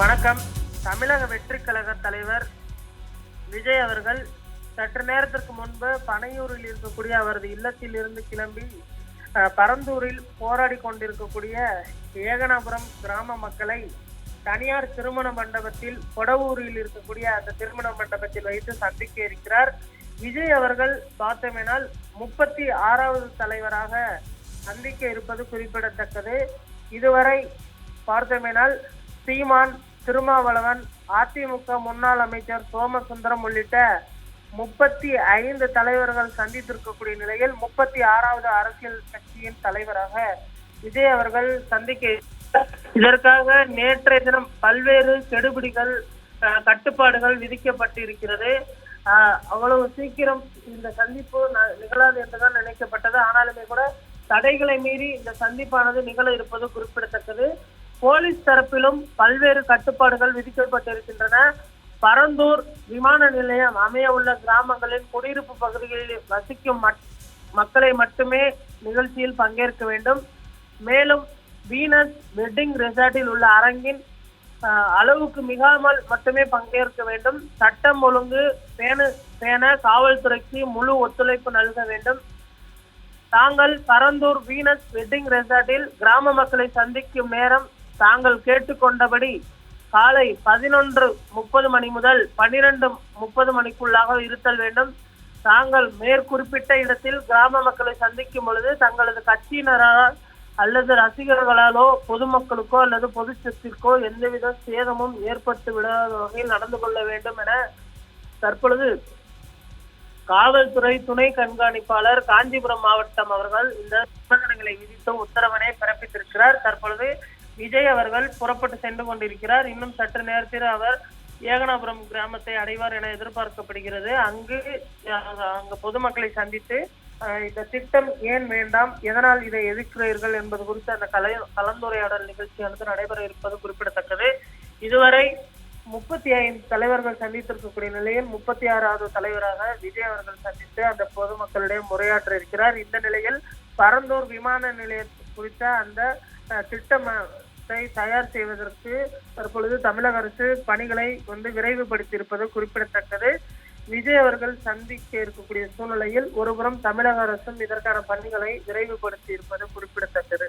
வணக்கம். தமிழக வெற்றி கழக தலைவர் விஜய் அவர்கள் சற்று நேரத்திற்கு முன்பு பனையூரில் இருக்கக்கூடிய அவரது இல்லத்தில் இருந்து கிளம்பி பரந்தூரில் போராடி கொண்டிருக்கக்கூடிய ஏகனாபுரம் கிராம மக்களை தனியார் திருமண மண்டபத்தில் கொடவூரில் இருக்கக்கூடிய அந்த திருமண மண்டபத்தில் வைத்து சந்திக்க இருக்கிறார். விஜய் அவர்கள் பார்த்தோமேனால் முப்பத்தி ஆறாவது தலைவராக சந்திக்க இருப்பது குறிப்பிடத்தக்கது. இதுவரை பார்த்தோமேனால் சீமான் திருமாவளவன் அதிமுக முன்னாள் அமைச்சர் சோமசுந்தரம் உள்ளிட்ட முப்பத்தி ஐந்து தலைவர்கள் சந்தித்திருக்கக்கூடிய நிலையில் முப்பத்தி ஆறாவது அரசியல் கட்சியின் தலைவராக விஜய் அவர்கள் சந்திக்க இதற்காக நேற்றைய தினம் பல்வேறு கெடுபிடிகள் கட்டுப்பாடுகள் விதிக்கப்பட்டிருக்கிறது. அவ்வளவு சீக்கிரம் இந்த சந்திப்பு ந- நிகழாது என்றுதான் நினைக்கப்பட்டது. ஆனாலுமே கூட தடைகளை மீறி இந்த சந்திப்பானது நிகழ இருப்பது குறிப்பிடத்தக்கது. போலீஸ் தரப்பிலும் பல்வேறு கட்டுப்பாடுகள் விதிக்கப்பட்டிருக்கின்றன. பரந்தூர் விமான நிலையம் அமைய உள்ள கிராமங்களின் குடியிருப்பு பகுதிகளில் வசிக்கும் மட்- மக்களை மட்டுமே நிகழ்ச்சியில் பங்கேற்க வேண்டும். மேலும் வீனஸ் வெட்டிங் ரெசார்ட்டில் உள்ள அரங்கின் அளவுக்கு மிகாமல் மட்டுமே பங்கேற்க வேண்டும். சட்டம் ஒழுங்கு பேண பேண காவல்துறைக்கு முழு ஒத்துழைப்பு நல்க வேண்டும். தாங்கள் பரந்தூர் வீனஸ் வெட்டிங் ரெசார்ட்டில் கிராம மக்களை சந்திக்கும் நேரம் தாங்கள் கேட்டுக்கொண்டபடி காலை பதினொன்று முப்பது மணி முதல் பன்னிரண்டு முப்பது மணிக்குள்ளாக இருத்தல் வேண்டும். தாங்கள் மேற்குறிப்பிட்ட இடத்தில் கிராம மக்களை சந்திக்கும் பொழுது தங்களது கட்சியினரால் அல்லது ரசிகர்களாலோ பொதுமக்களுக்கோ அல்லது பொது சொத்திற்கோ எந்தவித சேதமும் ஏற்பட்டு விடாத வகையில் நடந்து கொள்ள வேண்டும் என தற்பொழுது காவல்துறை துணை கண்காணிப்பாளர் காஞ்சிபுரம் மாவட்டம் அவர்கள் இந்த நிபந்தனைகளை விதித்து உத்தரவினை பிறப்பித்திருக்கிறார். தற்பொழுது விஜய் அவர்கள் புறப்பட்டு சென்று கொண்டிருக்கிறார். இன்னும் சற்று நேரத்தில் அவர் ஏகனாபுரம் கிராமத்தை அடைவார் என எதிர்பார்க்கப்படுகிறது. அங்கு அங்கு பொதுமக்களை சந்தித்து இந்த திட்டம் ஏன் வேண்டாம்? எதனால் இதை எதிர்க்கிறீர்கள் என்பது குறித்து அந்த கலை கலந்துரையாடல் நிகழ்ச்சியானது நடைபெற இருப்பது குறிப்பிடத்தக்கது. இதுவரை முப்பத்தி ஐந்து தலைவர்கள் சந்தித்திருக்கக்கூடிய நிலையில் முப்பத்தி ஆறாவது தலைவராக விஜய் அவர்கள் சந்தித்து அந்த பொதுமக்களிடம் உரையாற்ற இருக்கிறார். இந்த நிலையில் பரந்தூர் விமான நிலையம் குறித்த அந்த திட்டம் திட்டத்தை தயார் செய்வதற்கு தற்பொழுது தமிழக அரசு பணிகளை வந்து விரைவுபடுத்தி இருப்பது குறிப்பிடத்தக்கது. விஜய் அவர்கள் சந்திக்க இருக்கக்கூடிய சூழ்நிலையில் ஒருபுறம் தமிழக அரசும் இதற்கான பணிகளை விரைவுபடுத்தி இருப்பது குறிப்பிடத்தக்கது.